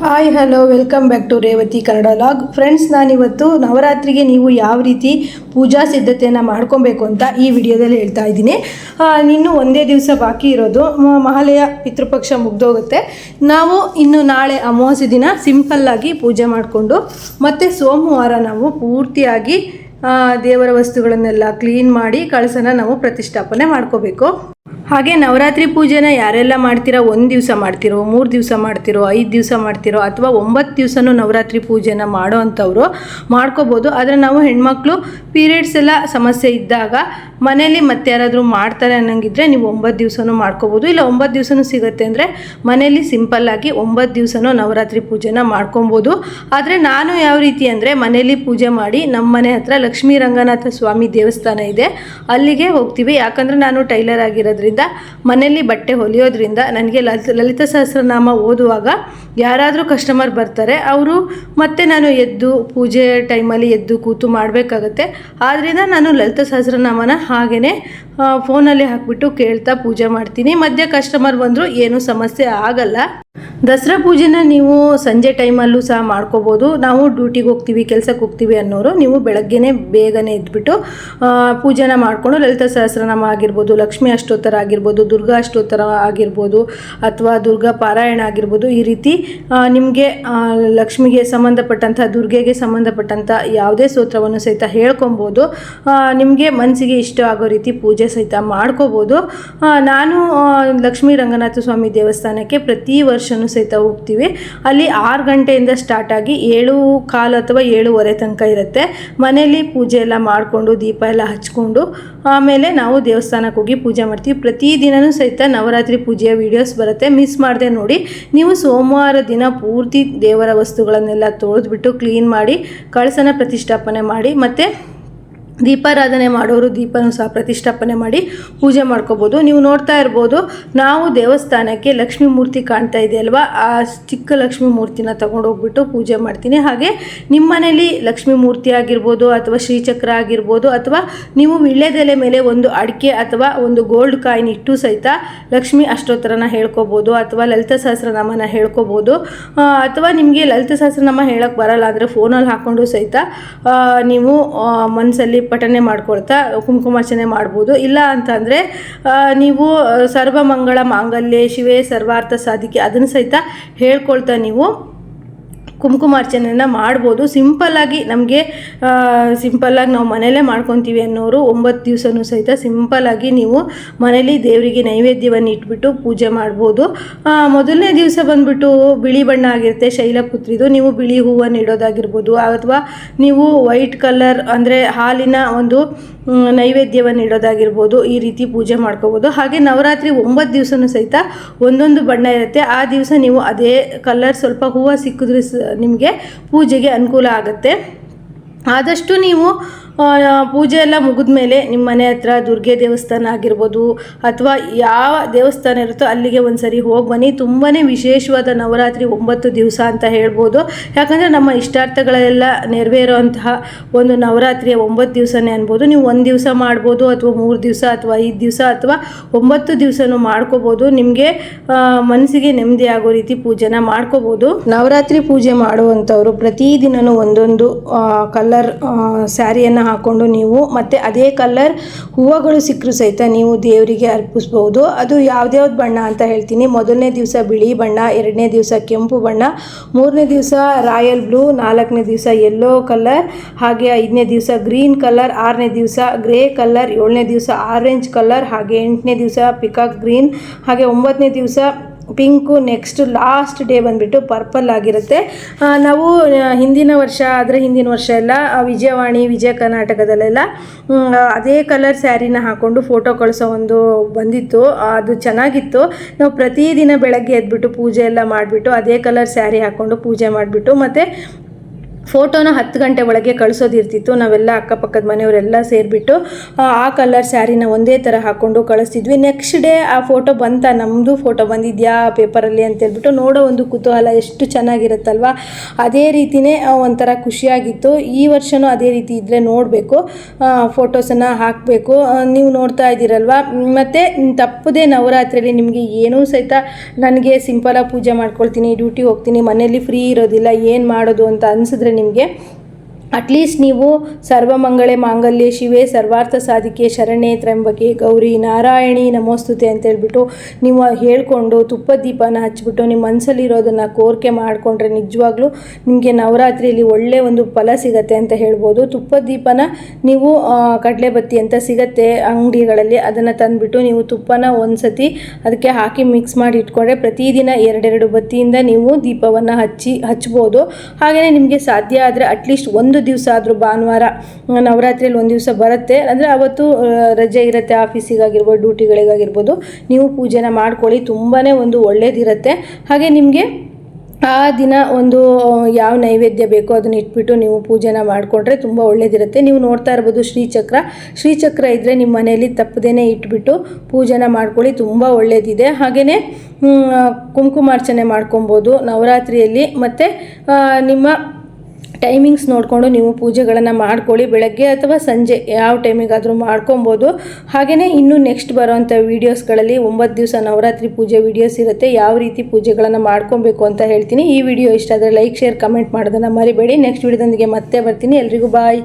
Hi hello welcome back to Revathi Kannada vlog friends ನಾನಿವತ್ತು ನವರಾತ್ರಿಗೆ ನೀವು ಯಾವ ರೀತಿ ಪೂಜಾ ಸಿದ್ಧತೆಯನ್ನು ಮಾಡ್ಕೊಬೇಕು ಅಂತ ಈ ವಿಡಿಯೋದಲ್ಲಿ ಹೇಳ್ತಾ ಇದ್ದೀನಿ. ಇನ್ನು ಒಂದೇ ದಿವಸ ಬಾಕಿ ಇರೋದು ಮಹಾಲಯ ಪಿತೃಪಕ್ಷ ಮುಗ್ದೋಗುತ್ತೆ. ನಾವು ಇನ್ನು ನಾಳೆ ಅಮಾವಾಸ್ಯೆ ದಿನ ಸಿಂಪಲ್ಲಾಗಿ ಪೂಜೆ ಮಾಡಿಕೊಂಡು, ಮತ್ತು ಸೋಮವಾರ ನಾವು ಪೂರ್ತಿಯಾಗಿ ದೇವರ ವಸ್ತುಗಳನ್ನೆಲ್ಲ ಕ್ಲೀನ್ ಮಾಡಿ ಕಳಸನ ನಾವು ಪ್ರತಿಷ್ಠಾಪನೆ ಮಾಡ್ಕೋಬೇಕು. ಹಾಗೆ ನವರಾತ್ರಿ ಪೂಜೆನ ಯಾರೆಲ್ಲ ಮಾಡ್ತೀರೋ? ಒಂದು ದಿವಸ ಮಾಡ್ತಿರೋ, ಮೂರು ದಿವಸ ಮಾಡ್ತಿರೋ, ಐದು ದಿವಸ ಮಾಡ್ತಿರೋ ಅಥವಾ ಒಂಬತ್ತು ದಿವಸನೂ ನವರಾತ್ರಿ ಪೂಜೆನ ಮಾಡೋ ಅಂಥವ್ರು ಮಾಡ್ಕೋಬೋದು. ಆದರೆ ನಾವು ಹೆಣ್ಮಕ್ಳು ಪೀರಿಯಡ್ಸ್ ಎಲ್ಲ ಸಮಸ್ಯೆ ಇದ್ದಾಗ ಮನೇಲಿ ಮತ್ತೆ ಯಾರಾದರೂ ಮಾಡ್ತಾರೆ ಅನ್ನಂಗಿದ್ರೆ ನೀವು ಒಂಬತ್ತು ದಿವಸನೂ ಮಾಡ್ಕೋಬೋದು. ಇಲ್ಲ ಒಂಬತ್ತು ದಿವಸನೂ ಸಿಗುತ್ತೆ ಅಂದರೆ ಮನೇಲಿ ಸಿಂಪಲ್ಲಾಗಿ ಒಂಬತ್ತು ದಿವಸನೂ ನವರಾತ್ರಿ ಪೂಜೆನ ಮಾಡ್ಕೊಬೋದು. ಆದರೆ ನಾನು ಯಾವ ರೀತಿ ಅಂದರೆ ಮನೇಲಿ ಪೂಜೆ ಮಾಡಿ ನಮ್ಮ ಮನೆ ಹತ್ರ ಲಕ್ಷ್ಮೀ ರಂಗನಾಥ ಸ್ವಾಮಿ ದೇವಸ್ಥಾನ ಇದೆ. ಅಲ್ಲಿಗೆ ಹೋಗ್ತೀವಿ. ಯಾಕಂದರೆ ನಾನು ಟೈಲರ್ ಆಗಿರೋದ್ರಿಂದ ಮನೆಯಲ್ಲಿ ಬಟ್ಟೆ ಹೊಲಿಯೋದ್ರಿಂದ ನನಗೆ ಲಲಿತ ಲಲಿತ ಸಹಸ್ರನಾಮ ಓದುವಾಗ ಯಾರಾದರೂ ಕಸ್ಟಮರ್ ಬರ್ತಾರೆ. ಅವರು ಮತ್ತೆ ನಾನು ಎದ್ದು ಪೂಜೆ ಟೈಮಲ್ಲಿ ಎದ್ದು ಕೂತು ಮಾಡಬೇಕಾಗತ್ತೆ. ಆದ್ದರಿಂದ ನಾನು ಲಲಿತ ಸಹಸ್ರನಾಮನ ಹಾಗೆಯೇ ಫೋನಲ್ಲಿ ಹಾಕಿಬಿಟ್ಟು ಕೇಳ್ತಾ ಪೂಜೆ ಮಾಡ್ತೀನಿ. ಮಧ್ಯೆ ಕಸ್ಟಮರ್ ಬಂದರೂ ಏನೂ ಸಮಸ್ಯೆ ಆಗಲ್ಲ. ದಸರಾ ಪೂಜೆನ ನೀವು ಸಂಜೆ ಟೈಮಲ್ಲೂ ಸಹ ಮಾಡ್ಕೋಬೋದು. ನಾವು ಡ್ಯೂಟಿಗೆ ಹೋಗ್ತೀವಿ ಕೆಲಸಕ್ಕೆ ಹೋಗ್ತೀವಿ ಅನ್ನೋರು ನೀವು ಬೆಳಗ್ಗೆನೇ ಬೇಗನೆ ಇದ್ಬಿಟ್ಟು ಪೂಜೆನ ಮಾಡಿಕೊಂಡು ಲಲಿತ ಸಹಸ್ರನಾಮ ಆಗಿರ್ಬೋದು, ಲಕ್ಷ್ಮೀ ಅಷ್ಟೋತ್ತರ ಆಗಿರ್ಬೋದು, ದುರ್ಗಾ ಅಷ್ಟೋತ್ತರ ಆಗಿರ್ಬೋದು ಅಥವಾ ದುರ್ಗಾ ಪಾರಾಯಣ ಆಗಿರ್ಬೋದು ಈ ರೀತಿ ನಿಮಗೆ ಲಕ್ಷ್ಮಿಗೆ ಸಂಬಂಧಪಟ್ಟಂಥ, ದುರ್ಗೆಗೆ ಸಂಬಂಧಪಟ್ಟಂಥ ಯಾವುದೇ ಸ್ತೋತ್ರವನ್ನು ಸಹಿತ ಹೇಳ್ಕೊಬೋದು. ನಿಮಗೆ ಮನಸ್ಸಿಗೆ ಇಷ್ಟ ಆಗೋ ರೀತಿ ಪೂಜೆ ಸಹಿತ ಮಾಡ್ಕೋಬೋದು. ನಾನು ಲಕ್ಷ್ಮೀ ರಂಗನಾಥ ಸ್ವಾಮಿ ದೇವಸ್ಥಾನಕ್ಕೆ ಪ್ರತಿ ವರ್ಷವೂ ಸಹಿತ ಹೋಗ್ತೀವಿ. ಅಲ್ಲಿ ಆರು ಗಂಟೆಯಿಂದ ಸ್ಟಾರ್ಟ್ ಆಗಿ ಏಳು ಕಾಲು ಅಥವಾ ಏಳುವರೆ ತನಕ ಇರುತ್ತೆ. ಮನೆಯಲ್ಲಿ ಪೂಜೆ ಎಲ್ಲ ಮಾಡಿಕೊಂಡು, ದೀಪ ಎಲ್ಲ ಹಚ್ಕೊಂಡು, ಆಮೇಲೆ ನಾವು ದೇವಸ್ಥಾನಕ್ಕೆ ಹೋಗಿ ಪೂಜೆ ಮಾಡ್ತೀವಿ. ಪ್ರತಿದಿನವೂ ಸಹಿತ ನವರಾತ್ರಿ ಪೂಜೆಯ ವಿಡಿಯೋಸ್ ಬರುತ್ತೆ. ಮಿಸ್ ಮಾಡದೆ ನೋಡಿ, ನೀವು ಸೋಮವಾರ ದಿನ ಪೂರ್ತಿ ದೇವರ ವಸ್ತುಗಳನ್ನೆಲ್ಲ ತೊಳೆದ್ಬಿಟ್ಟು ಕ್ಲೀನ್ ಮಾಡಿ, ಕಳಸನ ಪ್ರತಿಷ್ಠಾಪನೆ ಮಾಡಿ, ಮತ್ತು ದೀಪಾರಾಧನೆ ಮಾಡೋರು ದೀಪನೂ ಸಹ ಪ್ರತಿಷ್ಠಾಪನೆ ಮಾಡಿ ಪೂಜೆ ಮಾಡ್ಕೋಬೋದು. ನೀವು ನೋಡ್ತಾ ಇರ್ಬೋದು, ನಾವು ದೇವಸ್ಥಾನಕ್ಕೆ ಲಕ್ಷ್ಮೀ ಮೂರ್ತಿ ಕಾಣ್ತಾ ಇದೆ ಅಲ್ವಾ ಆ ಚಿಕ್ಕ ಲಕ್ಷ್ಮೀ ಮೂರ್ತಿನ ತಗೊಂಡೋಗ್ಬಿಟ್ಟು ಪೂಜೆ ಮಾಡ್ತೀನಿ. ಹಾಗೆ ನಿಮ್ಮ ಮನೇಲಿ ಲಕ್ಷ್ಮೀ ಮೂರ್ತಿ ಆಗಿರ್ಬೋದು ಅಥವಾ ಶ್ರೀಚಕ್ರ ಆಗಿರ್ಬೋದು ಅಥವಾ ನೀವು ವಿಳ್ಯದೆಲೆ ಮೇಲೆ ಒಂದು ಅಡಿಕೆ ಅಥವಾ ಒಂದು ಗೋಲ್ಡ್ ಕಾಯಿನ್ ಇಟ್ಟು ಸಹಿತ ಲಕ್ಷ್ಮಿ ಅಷ್ಟೋತ್ತರನ ಹೇಳ್ಕೋಬೋದು ಅಥವಾ ಲಲಿತ ಸಹಸ್ರನಾಮನ ಹೇಳ್ಕೊಬೋದು. ಅಥವಾ ನಿಮಗೆ ಲಲಿತ ಸಹಸ್ರನಾಮ ಹೇಳೋಕ್ಕೆ ಬರಲ್ಲ ಅಂದರೆ ಫೋನಲ್ಲಿ ಹಾಕ್ಕೊಂಡು ಸಹಿತ ನೀವು ಮನಸ್ಸಲ್ಲಿ ಪಠನೆ ಮಾಡ್ಕೊಳ್ತಾ ಕುಂಕುಮಾರ್ಚನೆ ಮಾಡ್ಬೋದು. ಇಲ್ಲ ಅಂತಂದರೆ ನೀವು ಸರ್ವಮಂಗಳ ಮಾಂಗಲ್ಯ, ಶಿವೇ ಸರ್ವಾರ್ಥ ಸಾಧಿಕೆ ಅದನ್ನು ಸಹಿತ ಹೇಳ್ಕೊಳ್ತಾ ನೀವು ಕುಂಕುಮಾರ್ಚನೆಯನ್ನು ಮಾಡ್ಬೋದು. ಸಿಂಪಲ್ಲಾಗಿ ನಮಗೆ ಸಿಂಪಲ್ಲಾಗಿ ನಾವು ಮನೆಯಲ್ಲೇ ಮಾಡ್ಕೊತೀವಿ ಅನ್ನೋರು ಒಂಬತ್ತು ದಿವಸನೂ ಸಹಿತ ಸಿಂಪಲ್ಲಾಗಿ ನೀವು ಮನೇಲಿ ದೇವರಿಗೆ ನೈವೇದ್ಯವನ್ನು ಇಟ್ಬಿಟ್ಟು ಪೂಜೆ ಮಾಡ್ಬೋದು. ಮೊದಲನೇ ದಿವಸ ಬಂದುಬಿಟ್ಟು ಬಿಳಿ ಬಣ್ಣ ಆಗಿರುತ್ತೆ, ಶೈಲಪುತ್ರಿದು. ನೀವು ಬಿಳಿ ಹೂವನ್ನು ಇಡೋದಾಗಿರ್ಬೋದು, ಅಥವಾ ನೀವು ವೈಟ್ ಕಲರ್ ಅಂದರೆ ಹಾಲಿನ ಒಂದು ನೈವೇದ್ಯವನ್ನು ಇಡೋದಾಗಿರ್ಬೋದು, ಈ ರೀತಿ ಪೂಜೆ ಮಾಡ್ಕೋಬೋದು. ಹಾಗೆ ನವರಾತ್ರಿ ಒಂಬತ್ತು ದಿವಸನೂ ಸಹಿತ ಒಂದೊಂದು ಬಣ್ಣ ಇರುತ್ತೆ. ಆ ದಿವಸ ನೀವು ಅದೇ ಕಲರ್ ಸ್ವಲ್ಪ ಹೂವು ಸಿಕ್ಕಿದ್ರೆ ನಿಮಗೆ ಪೂಜೆಗೆ ಅನುಕೂಲ ಆಗುತ್ತೆ. ಆದಷ್ಟು ನೀವು ಪೂಜೆ ಎಲ್ಲ ಮುಗಿದ ಮೇಲೆ ನಿಮ್ಮ ಮನೆ ಹತ್ರ ದುರ್ಗೆ ದೇವಸ್ಥಾನ ಆಗಿರ್ಬೋದು ಅಥವಾ ಯಾವ ದೇವಸ್ಥಾನ ಇರುತ್ತೋ ಅಲ್ಲಿಗೆ ಒಂದು ಸರಿ ಹೋಗಿ ಬನ್ನಿ. ತುಂಬಾ ವಿಶೇಷವಾದ ನವರಾತ್ರಿ ಒಂಬತ್ತು ದಿವಸ ಅಂತ ಹೇಳ್ಬೋದು. ಯಾಕಂದರೆ ನಮ್ಮ ಇಷ್ಟಾರ್ಥಗಳೆಲ್ಲ ನೆರವೇರುವಂತಹ ಒಂದು ನವರಾತ್ರಿಯ ಒಂಬತ್ತು ದಿವಸನೇ ಅನ್ಬೋದು. ನೀವು ಒಂದು ದಿವಸ ಮಾಡ್ಬೋದು ಅಥವಾ ಮೂರು ದಿವಸ ಅಥವಾ ಐದು ದಿವಸ ಅಥವಾ ಒಂಬತ್ತು ದಿವಸನೂ ಮಾಡ್ಕೋಬೋದು. ನಿಮಗೆ ಮನಸ್ಸಿಗೆ ನೆಮ್ಮದಿ ಆಗೋ ರೀತಿ ಪೂಜೆನ ಮಾಡ್ಕೋಬೋದು. ನವರಾತ್ರಿ ಪೂಜೆ ಮಾಡುವಂಥವ್ರು ಪ್ರತಿದಿನವೂ ಒಂದೊಂದು ಕಲರ್ ಸ್ಯಾರಿಯನ್ನು ಹಾಕ್ಕೊಂಡು ನೀವು ಮತ್ತು ಅದೇ ಕಲರ್ ಹೂವುಗಳು ಸಿಕ್ಕರು ಸಹಿತ ನೀವು ದೇವರಿಗೆ ಅರ್ಪಿಸ್ಬೋದು. ಅದು ಯಾವ್ದ್ಯಾವ್ದು ಬಣ್ಣ ಅಂತ ಹೇಳ್ತೀನಿ. ಮೊದಲನೇ ದಿವಸ ಬಿಳಿ ಬಣ್ಣ, ಎರಡನೇ ದಿವಸ ಕೆಂಪು ಬಣ್ಣ, ಮೂರನೇ ದಿವಸ ರಾಯಲ್ ಬ್ಲೂ, ನಾಲ್ಕನೇ ದಿವಸ ಯೆಲ್ಲೋ ಕಲರ್, ಹಾಗೆ ಐದನೇ ದಿವಸ ಗ್ರೀನ್ ಕಲರ್, ಆರನೇ ದಿವಸ ಗ್ರೇ ಕಲರ್, ಏಳನೇ ದಿವಸ ಆರೆಂಜ್ ಕಲರ್, ಹಾಗೆ ಎಂಟನೇ ದಿವಸ ಪಿಕಾಕ್ ಗ್ರೀನ್, ಹಾಗೆ ಒಂಬತ್ತನೇ ದಿವಸ ಪಿಂಕು ನೆಕ್ಸ್ಟ್ ಲಾಸ್ಟ್ ಡೇ ಬಂದುಬಿಟ್ಟು ಪರ್ಪಲ್ ಆಗಿರುತ್ತೆ. ನಾವು ಹಿಂದಿನ ವರ್ಷ ಆದರೆ ಹಿಂದಿನ ವರ್ಷ ಎಲ್ಲ ವಿಜಯವಾಣಿ, ವಿಜಯ ಕರ್ನಾಟಕದಲ್ಲೆಲ್ಲ ಅದೇ ಕಲರ್ ಸ್ಯಾರಿನ ಹಾಕ್ಕೊಂಡು ಫೋಟೋ ಕಳಿಸೋ ಒಂದು ಬಂದಿತ್ತು. ಅದು ಚೆನ್ನಾಗಿತ್ತು. ನಾವು ಪ್ರತಿದಿನ ಬೆಳಗ್ಗೆ ಎದ್ಬಿಟ್ಟು ಪೂಜೆ ಎಲ್ಲ ಮಾಡಿಬಿಟ್ಟು ಅದೇ ಕಲರ್ ಸ್ಯಾರಿ ಹಾಕ್ಕೊಂಡು ಪೂಜೆ ಮಾಡಿಬಿಟ್ಟು ಮತ್ತು ಫೋಟೋನ ಹತ್ತು ಗಂಟೆ ಒಳಗೆ ಕಳಿಸೋದಿರ್ತಿತ್ತು. ನಾವೆಲ್ಲ ಅಕ್ಕಪಕ್ಕದ ಮನೆಯವರೆಲ್ಲ ಸೇರಿಬಿಟ್ಟು, ಆ ಕಲರ್ ಸ್ಯಾರಿನ ಒಂದೇ ಥರ ಹಾಕ್ಕೊಂಡು ಕಳಿಸ್ತಿದ್ವಿ. ನೆಕ್ಸ್ಟ್ ಡೇ ಆ ಫೋಟೋ ಬಂತ. ನಮ್ಮದು ಫೋಟೋ ಬಂದಿದ್ಯಾ ಪೇಪರಲ್ಲಿ ಅಂತೇಳ್ಬಿಟ್ಟು ನೋಡೋ ಒಂದು ಕುತೂಹಲ ಎಷ್ಟು ಚೆನ್ನಾಗಿರುತ್ತಲ್ವ? ಅದೇ ರೀತಿಯೇ ಒಂಥರ ಖುಷಿಯಾಗಿತ್ತು. ಈ ವರ್ಷವೂ ಅದೇ ರೀತಿ ಇದ್ದರೆ ನೋಡಬೇಕು. ಫೋಟೋಸನ್ನು ಹಾಕಬೇಕು. ನೀವು ನೋಡ್ತಾ ಇದ್ದೀರಲ್ವ? ಮತ್ತು, ತಪ್ಪದೇ ನವರಾತ್ರಿಯಲ್ಲಿ ನಿಮಗೆ ಏನೂ ಸಹಿತ ನನಗೆ ಸಿಂಪಲಾಗಿ ಪೂಜೆ ಮಾಡ್ಕೊಳ್ತೀನಿ ಡ್ಯೂಟಿ ಹೋಗ್ತೀನಿ, ಮನೆಯಲ್ಲಿ ಫ್ರೀ ಇರೋದಿಲ್ಲ, ಏನು ಮಾಡೋದು ಅಂತ ಅನಿಸಿದ್ರೆ ನಿಮಗೆ ಅಟ್ಲೀಸ್ಟ್ ನೀವು ಸರ್ವಮಂಗಳೆ ಮಾಂಗಲ್ಯ ಶಿವೆ ಸರ್ವಾರ್ಥ ಸಾಧಿಕೆ ಶರಣೆ ತ್ರಂಬಕೆ ಗೌರಿ ನಾರಾಯಣಿ ನಮೋಸ್ತುತೆ ಅಂತೇಳ್ಬಿಟ್ಟು ನೀವು ಹೇಳ್ಕೊಂಡು ತುಪ್ಪ ದೀಪನ ಹಚ್ಬಿಟ್ಟು ನಿಮ್ಮ ಮನಸ್ಸಲ್ಲಿರೋದನ್ನು ಕೋರಿಕೆ ಮಾಡಿಕೊಂಡ್ರೆ ನಿಜವಾಗ್ಲೂ ನಿಮಗೆ ನವರಾತ್ರಿಯಲ್ಲಿ ಒಳ್ಳೆಯ ಒಂದು ಫಲ ಸಿಗತ್ತೆ ಅಂತ ಹೇಳ್ಬೋದು. ತುಪ್ಪ ದೀಪನ ನೀವು ಕಡಲೆ ಬತ್ತಿ ಅಂತ ಸಿಗತ್ತೆ ಅಂಗಡಿಗಳಲ್ಲಿ. ಅದನ್ನು ತಂದುಬಿಟ್ಟು ನೀವು ತುಪ್ಪನ ಒಂದು ಸತಿ ಅದಕ್ಕೆ ಹಾಕಿ ಮಿಕ್ಸ್ ಮಾಡಿ ಇಟ್ಕೊಂಡ್ರೆ ಪ್ರತಿದಿನ ಎರಡೆರಡು ಬತ್ತಿಯಿಂದ ನೀವು ದೀಪವನ್ನು ಹಚ್ಚಿ, ಹಚ್ಬೋದು. ಹಾಗೆಯೇ ನಿಮಗೆ ಸಾಧ್ಯ ಆದರೆ ಅಟ್ಲೀಸ್ಟ್ ಒಂದು ದಿವಸ ಆದರೂ ಭಾನುವಾರ, ನವರಾತ್ರಿಯಲ್ಲಿ ಒಂದು ದಿವಸ ಬರುತ್ತೆ. ಅಂದರೆ ಅವತ್ತು ರಜೆ ಇರುತ್ತೆ ಆಫೀಸಿಗಾಗಿರ್ಬೋದು, ಡ್ಯೂಟಿಗಳಿಗಾಗಿರ್ಬೋದು. ನೀವು ಪೂಜೆನ ಮಾಡ್ಕೊಳ್ಳಿ ತುಂಬಾ ಒಂದು ಒಳ್ಳೇದಿರುತ್ತೆ. ಹಾಗೆ ನಿಮಗೆ ಆ ದಿನ ಒಂದು ಯಾವ ನೈವೇದ್ಯ ಬೇಕೋ ಅದನ್ನ ಇಟ್ಬಿಟ್ಟು ನೀವು ಪೂಜೆನ ಮಾಡಿಕೊಂಡ್ರೆ ತುಂಬ ಒಳ್ಳೇದಿರುತ್ತೆ. ನೀವು ನೋಡ್ತಾ ಇರ್ಬೋದು ಶ್ರೀಚಕ್ರ. ಶ್ರೀಚಕ್ರ ಇದ್ದರೆ ನಿಮ್ಮ ಮನೆಯಲ್ಲಿ ತಪ್ಪದೇ ಇಟ್ಬಿಟ್ಟು ಪೂಜೆನ ಮಾಡ್ಕೊಳ್ಳಿ, ತುಂಬ ಒಳ್ಳೇದಿದೆ. ಹಾಗೆಯೇ ಕುಂಕುಮಾರ್ಚನೆ ಮಾಡ್ಕೊಬೋದು ನವರಾತ್ರಿಯಲ್ಲಿ. ಮತ್ತು ನಿಮ್ಮ ಟೈಮಿಂಗ್ಸ್ ನೋಡಿಕೊಂಡು ನೀವು ಪೂಜೆಗಳನ್ನು ಮಾಡ್ಕೊಳ್ಳಿ, ಬೆಳಗ್ಗೆ ಅಥವಾ ಸಂಜೆ ಯಾವ ಟೈಮಿಗಾದರೂ ಮಾಡ್ಕೊಬೋದು. ಹಾಗೆಯೇ ಇನ್ನೂ ನೆಕ್ಸ್ಟ್ ಬರೋವಂಥ ವೀಡಿಯೋಸ್ಗಳಲ್ಲಿ ಒಂಬತ್ತು ದಿವಸ ನವರಾತ್ರಿ ಪೂಜೆ ವೀಡಿಯೋಸ್ ಇರುತ್ತೆ, ಯಾವ ರೀತಿ ಪೂಜೆಗಳನ್ನು ಮಾಡ್ಕೊಬೇಕು ಅಂತ ಹೇಳ್ತೀನಿ. ಈ ವಿಡಿಯೋ ಇಷ್ಟ ಆದರೆ ಲೈಕ್ ಶೇರ್ ಕಮೆಂಟ್ ಮಾಡೋದನ್ನು ಮರಿಬೇಡಿ. ನೆಕ್ಸ್ಟ್ ವಿಡಿಯೋದೊಂದಿಗೆ ಮತ್ತೆ ಬರ್ತೀನಿ. ಎಲ್ರಿಗೂ ಬಾಯ್